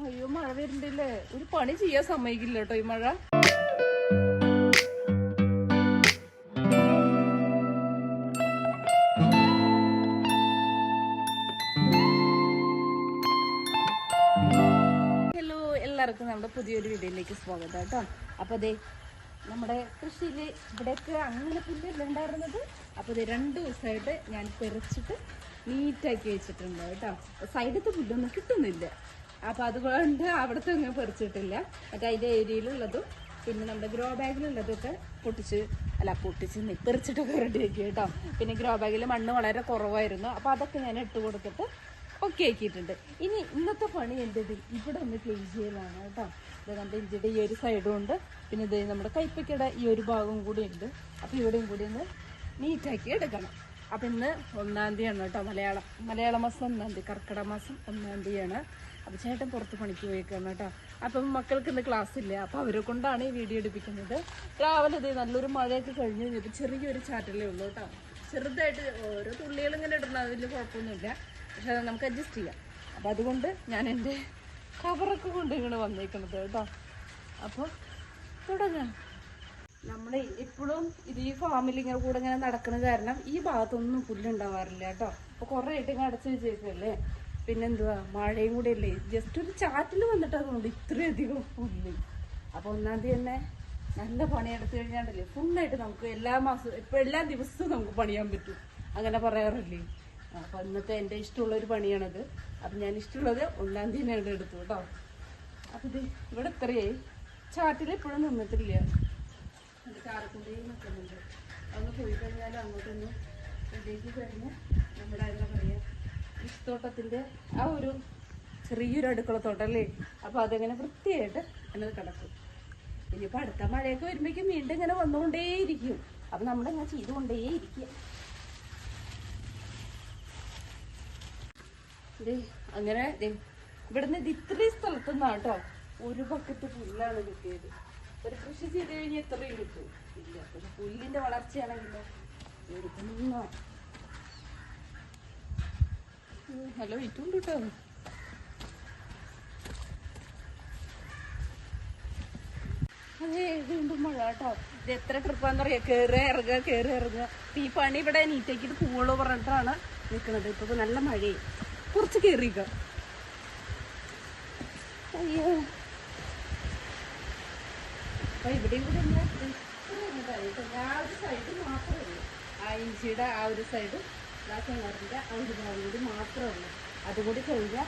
അയ്യോ മഴ വരുന്നില്ലേ? ഒരു പണി ചെയ്യാൻ സമ്മതിക്കില്ല കേട്ടോ ഈ മഴ. ഹലോ എല്ലാവർക്കും നമ്മുടെ പുതിയൊരു വീഡിയോയിലേക്ക് സ്വാഗതം കേട്ടോ. അപ്പോൾ അതെ നമ്മുടെ കൃഷിയിൽ ഇവിടെയൊക്കെ അങ്ങനെ പുല്ലല്ല ഉണ്ടായിരുന്നത്. അപ്പോൾ ഇത് രണ്ട് ദിവസമായിട്ട് ഞാൻ പെറിച്ചിട്ട് നീറ്റാക്കി വെച്ചിട്ടുണ്ട് കേട്ടോ. സൈഡത്തെ പുല്ലൊന്നും കിട്ടുന്നില്ല. അപ്പോൾ അതുകൊണ്ട് അവിടുത്തെ ഒന്നും പൊറിച്ചിട്ടില്ല മറ്റേ അതിന്റെ ഏരിയയിലുള്ളതും പിന്നെ നമ്മുടെ ഗ്രോ ബാഗിലുള്ളതൊക്കെ പൊട്ടിച്ച് അല്ല പൊട്ടിച്ച് നിപ്പറിച്ചിട്ടൊക്കെ റെഡിയാക്കി കേട്ടോ. പിന്നെ ഗ്രോ ബാഗിൽ മണ്ണ് വളരെ കുറവായിരുന്നു. അപ്പോൾ അതൊക്കെ ഞാൻ ഇട്ട് കൊടുത്തിട്ട് ഒക്കെ ആക്കിയിട്ടുണ്ട്. ഇനി ഇന്നത്തെ പണി എന്റെത് ഇവിടെ ഒന്ന് ക്ലീൻ ചെയ്യലാണ് കേട്ടോ. ഇത് നമ്മുടെ ഇഞ്ചിയുടെ ഈ ഒരു സൈഡും ഉണ്ട്. പിന്നെ ഇത് നമ്മുടെ കൈപ്പയ്ക്കയുടെ ഈ ഒരു ഭാഗവും കൂടി ഉണ്ട്. അപ്പോൾ ഇവിടെയും കൂടി ഒന്ന് നീറ്റാക്കി എടുക്കണം. അപ്പം ഇന്ന് ഒന്നാം തീയതിയാണ് കേട്ടോ മലയാളം. മലയാള മാസം ഒന്നാം തീയതി കർക്കിടക മാസം ഒന്നാം തീയതിയാണ്. അപ്പോൾ ചേട്ടൻ പുറത്ത് പണിക്ക് പോയിക്കാണ് കേട്ടോ. അപ്പം മക്കൾക്ക് ഇന്ന് ക്ലാസ് ഇല്ല? അപ്പോൾ അവരെ കൊണ്ടാണ് ഈ വീഡിയോ എടുപ്പിക്കുന്നത്. രാവിലെ ഇത് നല്ലൊരു മഴയൊക്കെ കഴിഞ്ഞ് കഴിഞ്ഞപ്പോൾ ചെറിയൊരു ചാറ്റലേ ഉള്ളൂ കേട്ടോ. ചെറുതായിട്ട് ഓരോ തുള്ളികൾ ഇങ്ങനെ ഇടണം വലിയ കുഴപ്പമൊന്നുമില്ല. പക്ഷെ അത് നമുക്ക് അഡ്ജസ്റ്റ് ചെയ്യാം. അപ്പം അതുകൊണ്ട് ഞാൻ എന്റെ കവറൊക്കെ കൊണ്ട് ഇങ്ങനെ വന്നേക്കുന്നത് കേട്ടോ. അപ്പോൾ തുടങ്ങാം. നമ്മൾ ഇപ്പോഴും ഇത് ഈ ഫാമിൽ കൂടെ ഇങ്ങനെ നടക്കുന്ന കാരണം ഈ ഭാഗത്തൊന്നും പുല്ലുണ്ടാവാറില്ല കേട്ടോ. അപ്പോൾ കുറേ ആയിട്ട് ഇങ്ങനെ അടച്ചു വെച്ചേക്കല്ലേ പിന്നെന്തുവാ? മഴയും കൂടെ അല്ലേ ജസ്റ്റ് ഒരു ചാറ്റിൽ വന്നിട്ട് അതുകൊണ്ട് ഇത്രയധികം പുല്ല് അപ്പോൾ ഒന്നാം തീയതി തന്നെ നല്ല പണിയെടുത്ത് കഴിഞ്ഞാണ്ടല്ലേ? ഫുള്ളായിട്ട് നമുക്ക് എല്ലാ മാസവും ഇപ്പം എല്ലാ ദിവസവും നമുക്ക് പണിയാൻ പറ്റും. അങ്ങനെ പറയാറില്ലേ? അപ്പൊ ഇന്നത്തെ എന്റെ ഇഷ്ടമുള്ള ഒരു പണിയാണത്. അപ്പം ഞാൻ ഇഷ്ടമുള്ളത് ഒന്നാം തീയതി എടുത്തു കേട്ടോ. അപ്പൊ ഇത് ഇവിടെ ഇത്രയേ. ചാറ്റിൽ എപ്പോഴും നിന്നിട്ടില്ല. അത് കാരക്കുണ്ടേ നിൽക്കുന്നുണ്ട്. അതൊന്ന് പോയി കഴിഞ്ഞാൽ അങ്ങോട്ടൊന്ന് ഇതേക്ക് കഴിഞ്ഞ് നമ്മുടെ എന്താ പറയുക ഇഷ്ടത്തോട്ടത്തിന്റെ ആ ഒരു ചെറിയൊരു അടുക്കള അടുക്കളത്തോട്ടല്ലേ അപ്പോൾ അതങ്ങനെ വൃത്തിയായിട്ട് അങ്ങനെ കിടക്കും. ഇനിയിപ്പോൾ അടുത്ത മഴയൊക്കെ വരുമ്പോഴേക്കും വീണ്ടും ഇങ്ങനെ വന്നുകൊണ്ടേയിരിക്കും. അപ്പം നമ്മളിങ്ങനെ ചെയ്തുകൊണ്ടേയിരിക്കുക. ദേ, അങ്ങനെ ഇവിടുന്ന് ഇത് ഇത്രയും സ്ഥലത്തുനിന്നാണ് കേട്ടോ ഒരു ബക്കറ്റ് പുല്ലാണ് കിട്ടിയത്. ഒരു കൃഷി ചെയ്ത് കഴിഞ്ഞാൽ എത്രയും കിട്ടും. ഇല്ല പക്ഷെ പുല്ലിന്റെ വളർച്ചയാണെങ്കിലോ ഹലോ ഇട്ടുണ്ട് കേട്ടോ അതെ എത്ര ട്രിപ്പാന്ന് പറയാ കേറി ഇറങ്ങുക കേറി ഇറങ്ങുക ഈ പണി ഇവിടെ നീറ്റാക്കിയിട്ട് പൂവുള്ളൂ പറഞ്ഞിട്ടാണ് നിൽക്കുന്നത് ഇപ്പൊ നല്ല മഴ കുറച്ച് കേറിക്ക. അയ്യോ. അപ്പൊ ഇവിടെയും കൂടെ ആ ഒരു സൈഡ് മാത്രമേ ഉള്ളൂ. ആ ഇഞ്ചിയുടെ ആ ഒരു സൈഡ് ആ കിണറിന്റെ അഞ്ച് കൂടി മാത്രമേ ഉള്ളൂ. അതുകൂടി കഴിഞ്ഞാൽ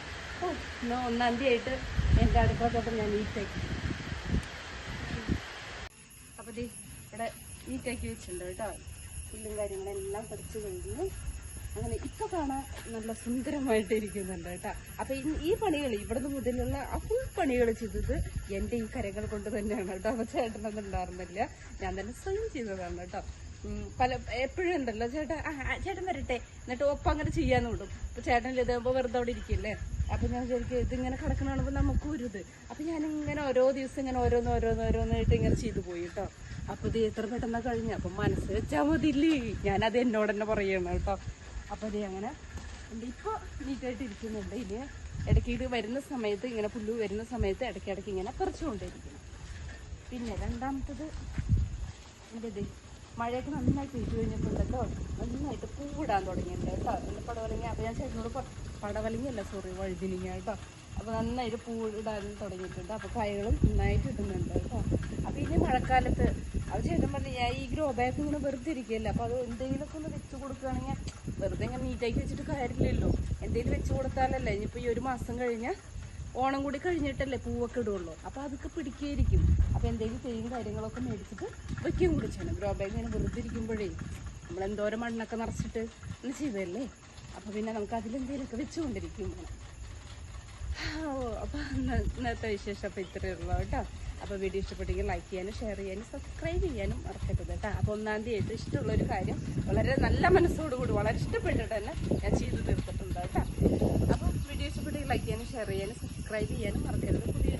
ഇന്ന് ഒന്നാം തീയതി ആയിട്ട് എന്റെ അടുക്കളത്തോട്ടം ഞാൻ നീറ്റാക്കി അപ്പോൾ ദേ ഇവിടെ നീറ്റാക്കി വെച്ചിട്ടുണ്ട് കേട്ടോ. പുല്ലും കാര്യങ്ങളെല്ലാം പഠിച്ചു കഴിഞ്ഞു അങ്ങനെ ഇപ്പൊ കാണാൻ നല്ല സുന്ദരമായിട്ട് ഇരിക്കുന്നുണ്ട് കേട്ടോ. അപ്പൊ ഈ- പണികൾ ഇവിടുന്ന് മുതലുള്ള ആ ഫുൾ പണികൾ ചെയ്തത് എന്റെ ഈ കരകൾ കൊണ്ട് തന്നെയാണ് കേട്ടോ. അപ്പൊ ചേട്ടനൊന്നും ഉണ്ടായിരുന്നില്ല. ഞാൻ തന്നെ സ്വയം ചെയ്തതാണ് കേട്ടോ. പല എപ്പോഴും ഉണ്ടല്ലോ. ചേട്ടാ ആ ചേട്ടൻ വരട്ടെ. എന്നിട്ട് ഒപ്പം അങ്ങനെ ചെയ്യാന്ന് വിടും. അപ്പൊ ചേട്ടൻ ഇതാകുമ്പോ വെറുതെ അവിടെ ഇരിക്കില്ലേ? അപ്പൊ ഞാൻ വിചാരിക്കും ഇതിങ്ങനെ ഇങ്ങനെ കാണുമ്പോൾ നമുക്കും ഒരു ഇത് അപ്പൊ ഇങ്ങനെ ഓരോ ദിവസം ഇങ്ങനെ ഓരോന്ന് ഓരോന്ന് ഓരോന്നായിട്ട് ഇങ്ങനെ ചെയ്തു പോയി കേട്ടോ. അപ്പൊ ഇത് എത്ര പെട്ടെന്ന് കഴിഞ്ഞ. അപ്പൊ മനസ്സ് വെച്ചാൽ മതിയില്ലേ? ഞാനത് എന്നോട് തന്നെ പറയണം കേട്ടോ. അപ്പൊ ഇത് അങ്ങനെ ഇപ്പൊ നീറ്റായിട്ട് ഇരിക്കുന്നുണ്ട്. ഇനി ഇടയ്ക്ക് ഇത് വരുന്ന സമയത്ത് ഇങ്ങനെ പുല്ല് വരുന്ന സമയത്ത് ഇടയ്ക്ക് ഇടയ്ക്ക് ഇങ്ങനെ പറിച്ചുകൊണ്ടിരിക്കണം പിന്നെ രണ്ടാമത്തത് എന്റെ മഴയൊക്കെ നന്നായി പെയ്തു കഴിഞ്ഞിട്ടുണ്ടല്ലോ. നന്നായിട്ട് പൂവിടാൻ തുടങ്ങിയിട്ടുണ്ട് കേട്ടോ. എന്റെ പടവലങ്ങ. അപ്പോൾ ഞാൻ ചേട്ടനോട് പടവലങ്ങയല്ല സോറി വഴുതിനിങ്ങ കേട്ടോ. അപ്പോൾ നന്നായിട്ട് പൂവിടാൻ തുടങ്ങിയിട്ടുണ്ട്. അപ്പോൾ കായകളും നന്നായിട്ട് ഇടുന്നുണ്ട് കേട്ടോ. അപ്പോൾ ഇനി മഴക്കാലത്ത് അത് ചേട്ടൻ പറഞ്ഞു ഞാൻ ഈ ഗ്രോ ബാഗ് ഇങ്ങനെ വെറുതെ ഇരിക്കുകയല്ല? അപ്പോൾ അത് എന്തെങ്കിലുമൊക്കെ ഒന്ന് വെച്ച് കൊടുക്കുകയാണെങ്കിൽ വെറുതെ ഇങ്ങനെ നീറ്റാക്കി വെച്ചിട്ട് കാര്യമില്ലല്ലോ. എന്തെങ്കിലും വെച്ച് കൊടുത്താലല്ലേ? ഇനിയിപ്പോൾ ഈ ഒരു മാസം കഴിഞ്ഞാൽ ഓണം കൂടി കഴിഞ്ഞിട്ടല്ലേ പൂവൊക്കെ ഇടുള്ളൂ. അപ്പോൾ അതൊക്കെ പിടിക്കുകയായിരിക്കും അപ്പോൾ എന്തെങ്കിലും തേയും കാര്യങ്ങളൊക്കെ മേടിച്ചിട്ട് വെക്കുകയും കൂടി ചെയ്യണം. ഗ്രോ ബാഗ് ഇങ്ങനെ വെറുതെ ഇരിക്കുമ്പോഴേ നമ്മൾ എന്തോരം മണ്ണൊക്കെ നിറച്ചിട്ട് ഒന്ന് ചെയ്തതല്ലേ അപ്പോൾ പിന്നെ നമുക്ക് അതിലെന്തെങ്കിലുമൊക്കെ വെച്ചുകൊണ്ടിരിക്കും. അപ്പൊ ഓ അപ്പോൾ ഇന്നത്തെ വിശേഷം അപ്പോൾ ഇത്രയേ ഉള്ളൂ കേട്ടോ. അപ്പോൾ വീഡിയോ ഇഷ്ടപ്പെട്ടെങ്കിൽ ലൈക്ക് ചെയ്യാനും ഷെയർ ചെയ്യാനും സബ്സ്ക്രൈബ് ചെയ്യാനും മറക്കരുത് കേട്ടോ. അപ്പോൾ ഒന്നാം തീയതി ഇഷ്ടമുള്ള ഒരു കാര്യം വളരെ നല്ല മനസ്സോടുകൂടി വളരെ ഇഷ്ടപ്പെട്ടിട്ട് തന്നെ ഞാൻ ചെയ്തു തീർത്തിട്ടുണ്ട് കേട്ടോ. അപ്പോൾ വീഡിയോ ഇഷ്ടപ്പെട്ടെങ്കിൽ ലൈക്ക് ചെയ്യാനും ഷെയർ ചെയ്യാനും സബ്സ്ക്രൈബ് ചെയ്യാനും മറക്കരുത്. പുതിയ